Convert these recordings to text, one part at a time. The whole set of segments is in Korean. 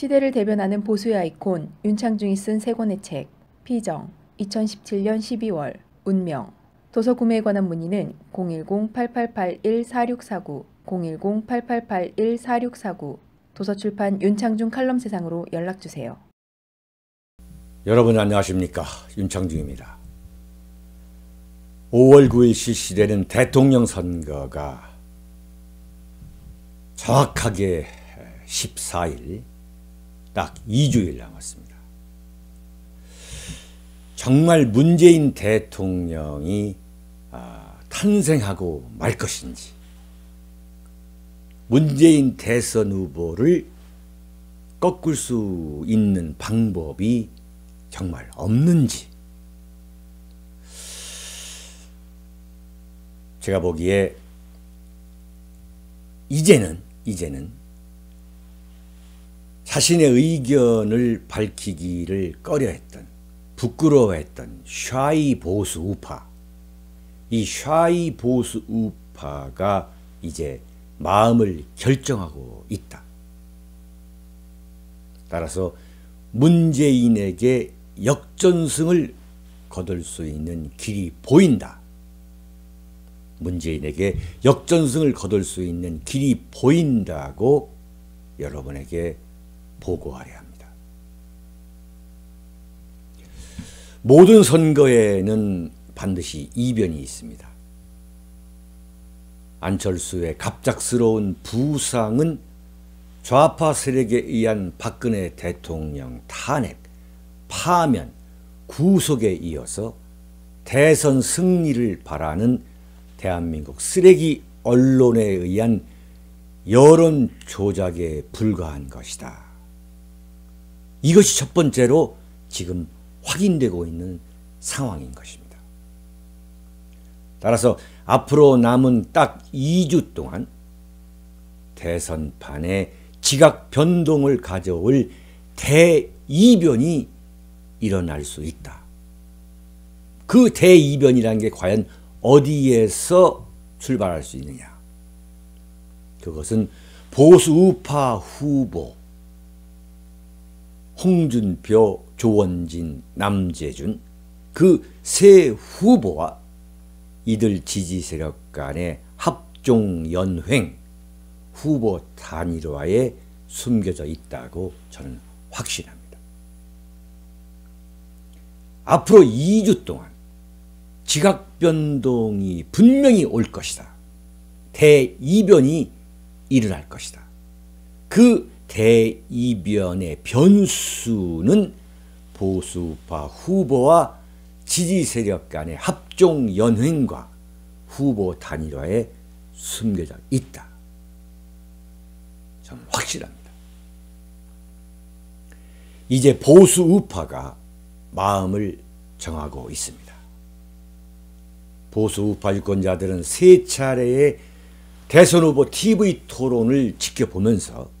시대를 대변하는 보수의 아이콘 윤창중이 쓴 세 권의 책 피정 2017년 12월 운명 도서 구매에 관한 문의는 010-8881-4649 010-8881-4649 도서출판 윤창중 칼럼 세상으로 연락주세요. 여러분 안녕하십니까 윤창중입니다. 5월 9일 실시되는 대통령 선거가 정확하게 14일 딱 2주일 남았습니다. 정말 문재인 대통령이 아, 탄생하고 말 것인지 문재인 대선 후보를 꺾을 수 있는 방법이 정말 없는지 제가 보기에 이제는 이제는 자신의 의견을 밝히기를 꺼려했던 부끄러워했던 샤이 보수 우파 이 샤이 보수 우파가 이제 마음을 결정하고 있다. 따라서 문재인에게 역전승을 거둘 수 있는 길이 보인다. 문재인에게 역전승을 거둘 수 있는 길이 보인다고 여러분에게 보고하려 합니다. 모든 선거에는 반드시 이변이 있습니다. 안철수의 갑작스러운 부상은 좌파 세력에 의한 박근혜 대통령 탄핵, 파면, 구속에 이어서 대선 승리를 바라는 대한민국 쓰레기 언론에 의한 여론 조작에 불과한 것이다. 이것이 첫 번째로 지금 확인되고 있는 상황인 것입니다. 따라서 앞으로 남은 딱 2주 동안 대선판에 지각 변동을 가져올 대이변이 일어날 수 있다. 그 대이변이라는 게 과연 어디에서 출발할 수 있느냐? 그것은 보수 우파 후보 홍준표, 조원진, 남재준 그 세 후보와 이들 지지 세력 간의 합종 연횡 후보 단일화에 숨겨져 있다고 저는 확신합니다. 앞으로 2주 동안 지각 변동이 분명히 올 것이다. 대이변이 일어날 것이다. 그 대이변의 변수는 보수파 후보와 지지 세력 간의 합종 연횡과 후보 단일화에 숨겨져 있다. 저는 확실합니다. 이제 보수 우파가 마음을 정하고 있습니다. 보수 우파 유권자들은 세 차례의 대선 후보 TV 토론을 지켜보면서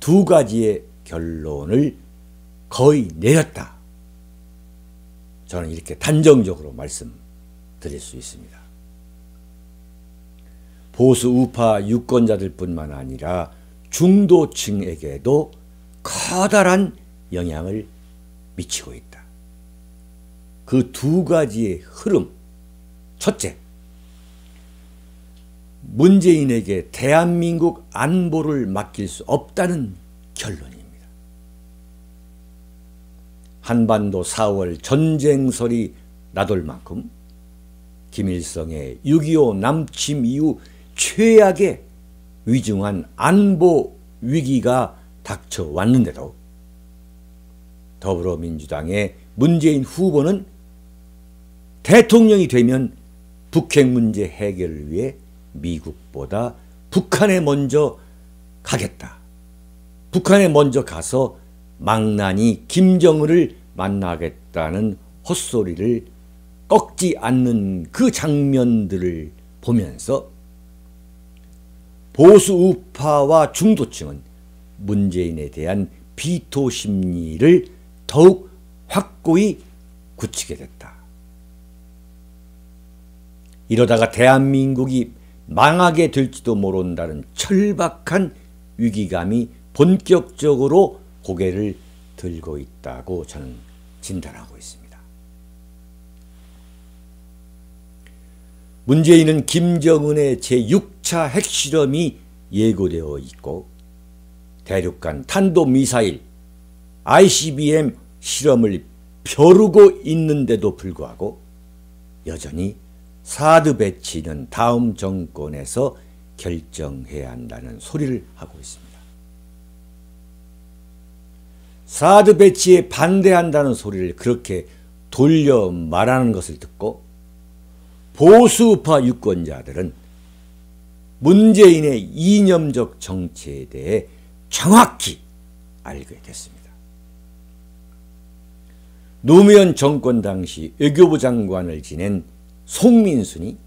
두 가지의 결론을 거의 내렸다. 저는 이렇게 단정적으로 말씀드릴 수 있습니다. 보수 우파 유권자들 뿐만 아니라 중도층에게도 커다란 영향을 미치고 있다. 그 두 가지의 흐름. 첫째, 문재인에게 대한민국 안보를 맡길 수 없다는 결론입니다. 한반도 4월 전쟁설이 나돌 만큼 김일성의 6.25 남침 이후 최악의 위중한 안보 위기가 닥쳐왔는데도 더불어민주당의 문재인 후보는 대통령이 되면 북핵 문제 해결을 위해 미국보다 북한에 먼저 가겠다. 북한에 먼저 가서 망나니 김정은을 만나겠다는 헛소리를 꺾지 않는 그 장면들을 보면서 보수 우파와 중도층은 문재인에 대한 비토 심리를 더욱 확고히 굳히게 됐다. 이러다가 대한민국이 망하게 될지도 모른다는 철박한 위기감이 본격적으로 고개를 들고 있다고 저는 진단하고 있습니다. 문재인은 김정은의 제6차 핵실험이 예고되어 있고 대륙간 탄도미사일 ICBM 실험을 벼르고 있는데도 불구하고 여전히 사드 배치는 다음 정권에서 결정해야 한다는 소리를 하고 있습니다. 사드 배치에 반대한다는 소리를 그렇게 돌려 말하는 것을 듣고 보수파 유권자들은 문재인의 이념적 정치에 대해 정확히 알게 됐습니다. 노무현 정권 당시 외교부 장관을 지낸 송민순이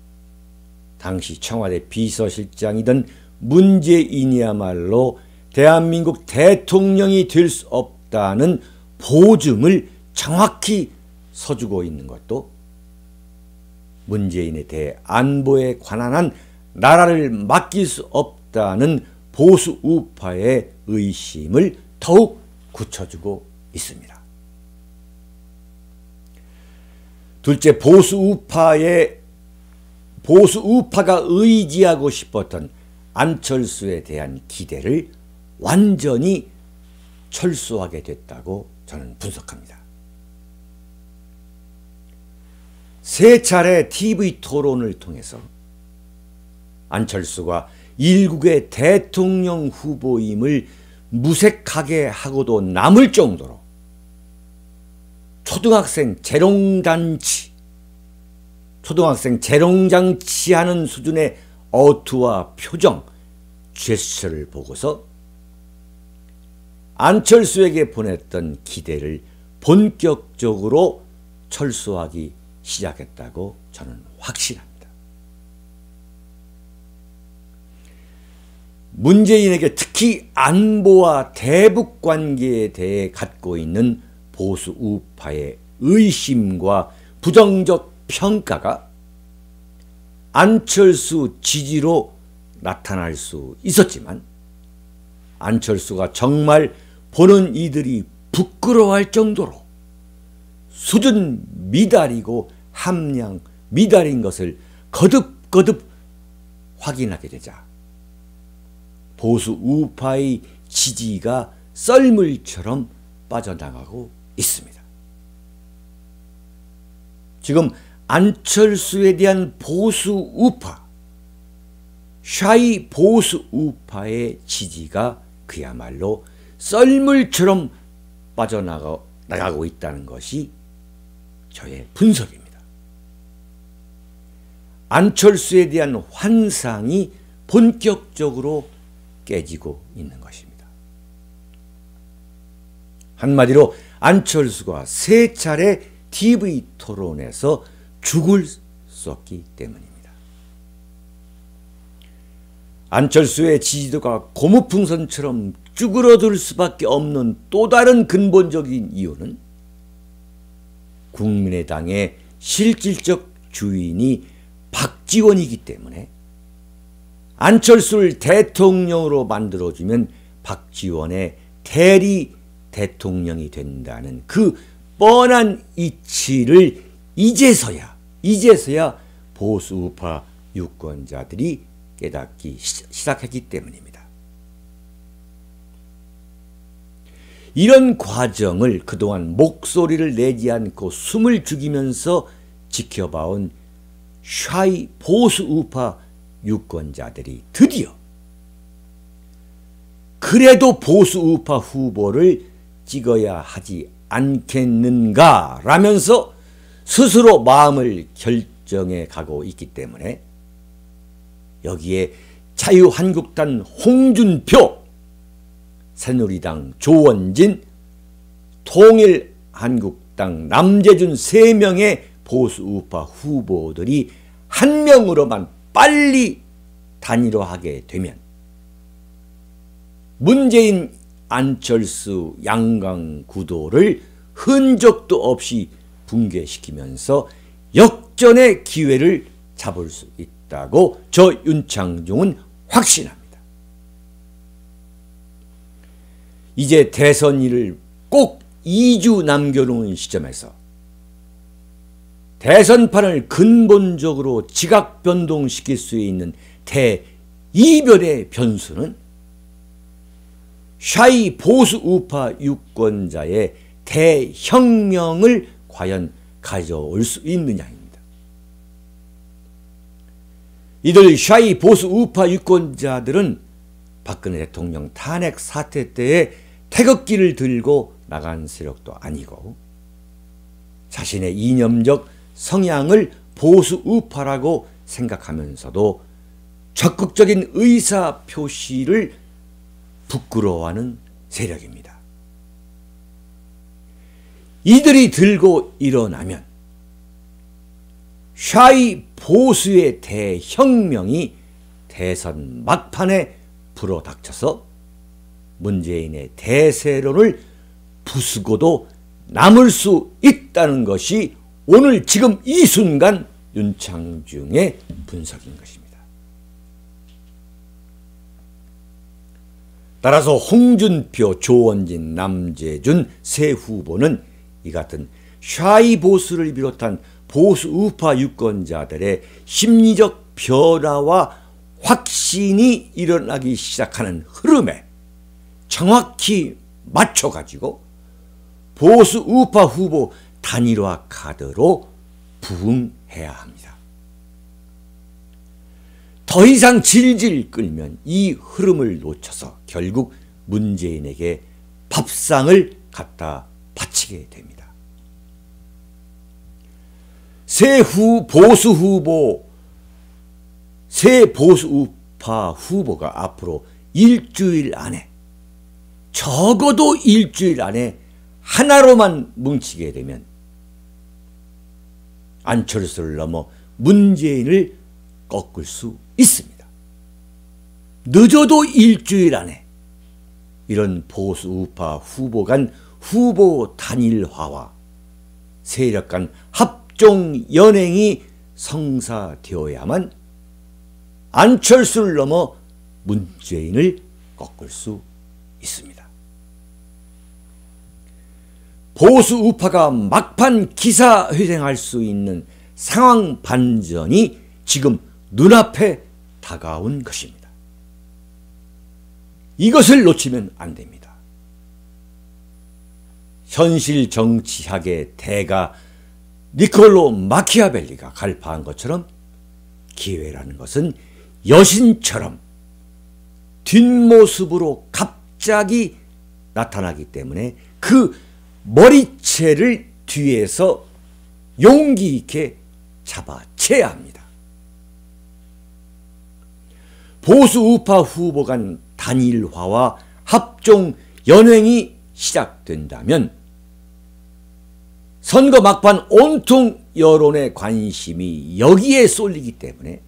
당시 청와대 비서실장이던 문재인이야말로 대한민국 대통령이 될 수 없다는 보증을 정확히 서주고 있는 것도 문재인에 대해 안보에 관한 한 나라를 맡길 수 없다는 보수 우파의 의심을 더욱 굳혀주고 있습니다. 둘째 보수 우파의 보수 우파가 의지하고 싶었던 안철수에 대한 기대를 완전히 철수하게 됐다고 저는 분석합니다. 세 차례 TV 토론을 통해서 안철수가 일국의 대통령 후보임을 무색하게 하고도 남을 정도로 초등학생 재롱잔치, 초등학생 재롱잔치 하는 수준의 어투와 표정, 제스처를 보고서 안철수에게 보냈던 기대를 본격적으로 철수하기 시작했다고 저는 확신합니다. 문재인에게 특히 안보와 대북 관계에 대해 갖고 있는 보수 우파의 의심과 부정적 평가가 안철수 지지로 나타날 수 있었지만 안철수가 정말 보는 이들이 부끄러워할 정도로 수준 미달이고 함량 미달인 것을 거듭거듭 확인하게 되자 보수 우파의 지지가 썰물처럼 빠져나가고 있습니다. 지금 안철수에 대한 보수 우파, 샤이 보수 우파의 지지가 그야말로 썰물처럼 빠져나가고 있다는 것이 저의 분석입니다. 안철수에 대한 환상이 본격적으로 깨지고 있는 것입니다. 한마디로 안철수가 세 차례 TV 토론에서 죽을 썼기 때문입니다. 안철수의 지지도가 고무풍선처럼 쭈그러들 수밖에 없는 또 다른 근본적인 이유는 국민의당의 실질적 주인이 박지원이기 때문에 안철수를 대통령으로 만들어주면 박지원의 대리 대통령이 된다는 그 뻔한 이치를 이제서야 이제서야 보수 우파 유권자들이 깨닫기 시작했기 때문입니다. 이런 과정을 그동안 목소리를 내지 않고 숨을 죽이면서 지켜봐온 샤이 보수 우파 유권자들이 드디어 그래도 보수 우파 후보를 찍어야 하지 않겠는가? 라면서 스스로 마음을 결정해 가고 있기 때문에 여기에 자유한국당 홍준표, 새누리당 조원진, 통일한국당 남재준 세 명의 보수우파 후보들이 한 명으로만 빨리 단일화하게 되면 문재인 안철수 양강 구도를 흔적도 없이 붕괴시키면서 역전의 기회를 잡을 수 있다고 저 윤창중은 확신합니다. 이제 대선일을 꼭 2주 남겨놓은 시점에서 대선판을 근본적으로 지각 변동시킬 수 있는 대이별의 변수는 샤이 보수 우파 유권자의 대혁명을 과연 가져올 수 있느냐입니다. 이들 샤이 보수 우파 유권자들은 박근혜 대통령 탄핵 사태 때에 태극기를 들고 나간 세력도 아니고 자신의 이념적 성향을 보수 우파라고 생각하면서도 적극적인 의사 표시를 부끄러워하는 세력입니다. 이들이 들고 일어나면 샤이 보수의 대혁명이 대선 막판에 불어닥쳐서 문재인의 대세론을 부수고도 남을 수 있다는 것이 오늘 지금 이 순간 윤창중의 분석인 것입니다. 따라서 홍준표, 조원진, 남재준 세 후보는 이 같은 샤이 보수를 비롯한 보수 우파 유권자들의 심리적 변화와 확신이 일어나기 시작하는 흐름에 정확히 맞춰가지고 보수 우파 후보 단일화 카드로 부응해야 합니다. 더 이상 질질 끌면 이 흐름을 놓쳐서 결국 문재인에게 밥상을 갖다 바치게 됩니다. 새후 보수 후보, 새 보수 우파 후보가 앞으로 일주일 안에 적어도 일주일 안에 하나로만 뭉치게 되면 안철수를 넘어 문재인을 꺾을 수 있습니다. 늦어도 일주일 안에 이런 보수 우파 후보 간 후보 단일화와 세력 간 합종 연행이 성사되어야만 안철수를 넘어 문재인을 꺾을 수 있습니다. 보수 우파가 막판 기사 회생할 수 있는 상황 반전이 지금 눈앞에 다가온 것입니다. 이것을 놓치면 안 됩니다. 현실 정치학의 대가 니콜로 마키아벨리가 갈파한 것처럼 기회라는 것은 여신처럼 뒷모습으로 갑자기 나타나기 때문에 그 머리채를 뒤에서 용기 있게 잡아채야 합니다. 보수 우파 후보 간 단일화와 합종 연행이 시작된다면 선거 막판 온통 여론의 관심이 여기에 쏠리기 때문에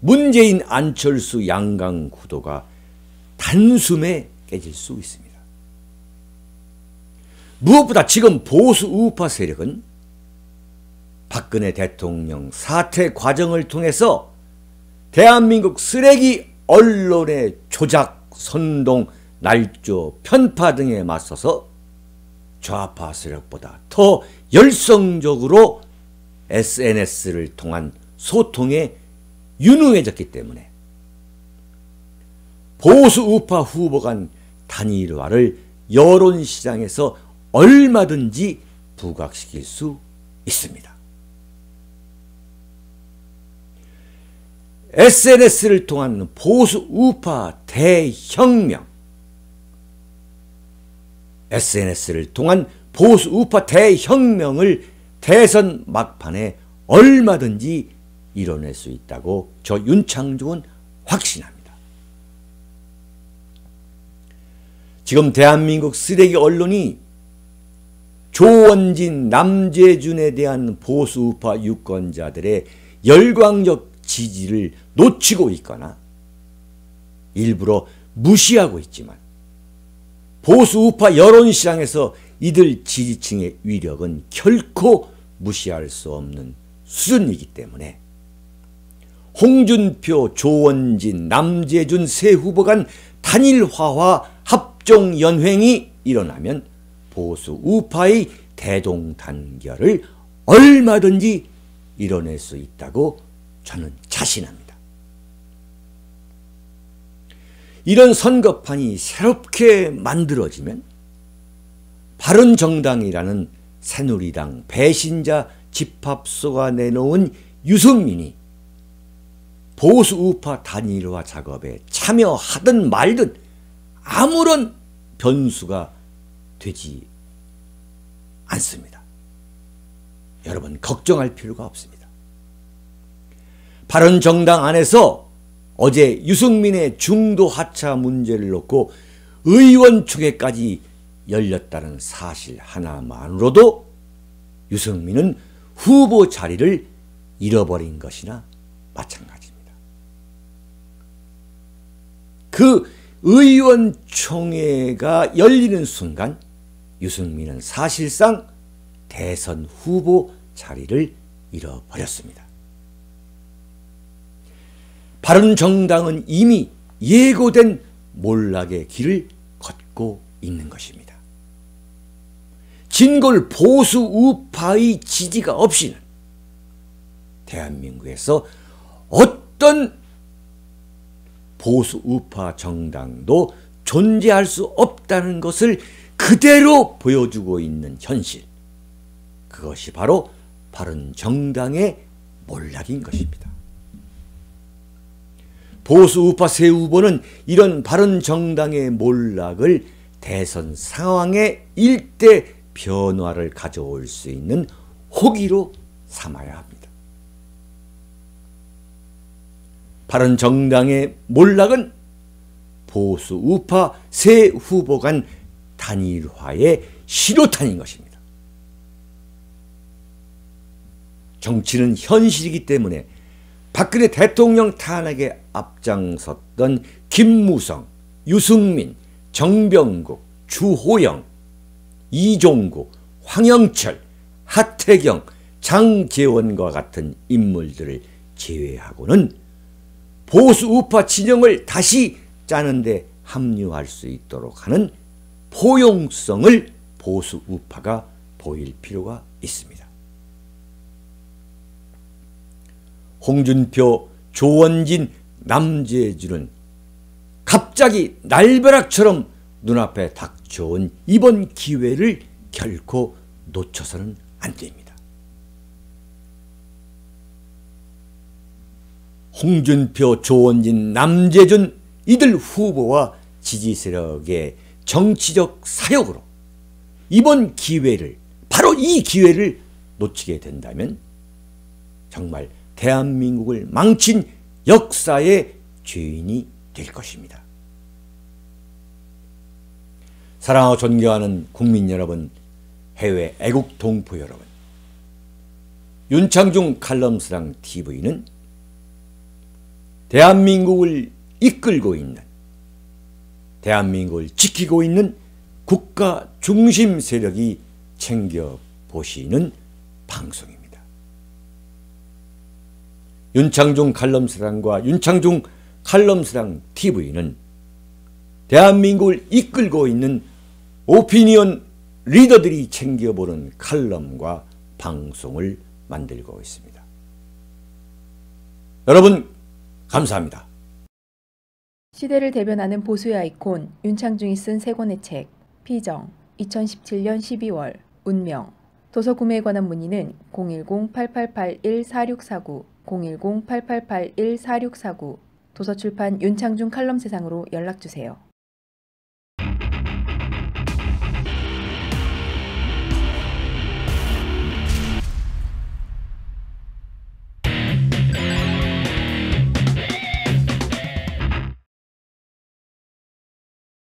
문재인 안철수 양강 구도가 단숨에 깨질 수 있습니다. 무엇보다 지금 보수 우파 세력은 박근혜 대통령 사퇴 과정을 통해서 대한민국 쓰레기 언론의 조작, 선동, 날조, 편파 등에 맞서서 좌파 세력보다 더 열성적으로 SNS를 통한 소통에 유능해졌기 때문에 보수 우파 후보 간 단일화를 여론시장에서 얼마든지 부각시킬 수 있습니다. SNS를 통한 보수 우파 대혁명 SNS를 통한 보수 우파 대혁명을 대선 막판에 얼마든지 이뤄낼 수 있다고 저 윤창중은 확신합니다. 지금 대한민국 쓰레기 언론이 조원진, 남재준에 대한 보수 우파 유권자들의 열광적 지지를 놓치고 있거나 일부러 무시하고 있지만 보수 우파 여론 시장에서 이들 지지층의 위력은 결코 무시할 수 없는 수준이기 때문에 홍준표, 조원진, 남재준 세 후보 간 단일화와 합종연횡이 일어나면 보수 우파의 대동단결을 얼마든지 이뤄낼 수 있다고 저는 자신합니다. 이런 선거판이 새롭게 만들어지면 바른정당이라는 새누리당 배신자 집합소가 내놓은 유승민이 보수 우파 단일화 작업에 참여하든 말든 아무런 변수가 되지 않습니다. 여러분 걱정할 필요가 없습니다. 바른정당 안에서 어제 유승민의 중도 하차 문제를 놓고 의원총회까지 열렸다는 사실 하나만으로도 유승민은 후보 자리를 잃어버린 것이나 마찬가지입니다. 그 의원총회가 열리는 순간 유승민은 사실상 대선 후보 자리를 잃어버렸습니다. 바른정당은 이미 예고된 몰락의 길을 걷고 있는 것입니다. 진골 보수 우파의 지지가 없이는 대한민국에서 어떤 보수 우파 정당도 존재할 수 없다는 것을 그대로 보여주고 있는 현실. 그것이 바로 바른 정당의 몰락인 것입니다. 보수 우파 새 후보는 이런 바른 정당의 몰락을 대선 상황의 일대 변화를 가져올 수 있는 호기로 삼아야 합니다. 바른 정당의 몰락은 보수 우파 새 후보 간 단일화의 시로탄인 것입니다. 정치는 현실이기 때문에 박근혜 대통령 탄핵에 앞장섰던 김무성, 유승민, 정병국, 주호영, 이종구, 황영철, 하태경, 장재원과 같은 인물들을 제외하고는 보수 우파 진영을 다시 짜는데 합류할 수 있도록 하는 포용성을 보수 우파가 보일 필요가 있습니다. 홍준표, 조원진, 남재준은 갑자기 날벼락처럼 눈앞에 닥쳐온 이번 기회를 결코 놓쳐서는 안 됩니다. 홍준표, 조원진, 남재준 이들 후보와 지지 세력의 정치적 사역으로 이번 기회를 바로 이 기회를 놓치게 된다면 정말 대한민국을 망친 역사의 죄인이 될 것입니다. 사랑하고 존경하는 국민 여러분, 해외 애국 동포 여러분, 윤창중 칼럼스랑 TV는 대한민국을 이끌고 있는, 대한민국을 지키고 있는 국가 중심 세력이 챙겨보시는 방송입니다. 윤창중 칼럼스랑과 윤창중 칼럼스랑 TV는 대한민국을 이끌고 있는 오피니언 리더들이 챙겨보는 칼럼과 방송을 만들고 있습니다. 여러분 감사합니다. 시대를 대변하는 보수의 아이콘 윤창중이 쓴 세 권의 책 피정 2017년 12월 운명 도서 구매에 관한 문의는 010-8881-4649 010-8881-4649 도서출판 윤창중 칼럼 세상으로 연락주세요.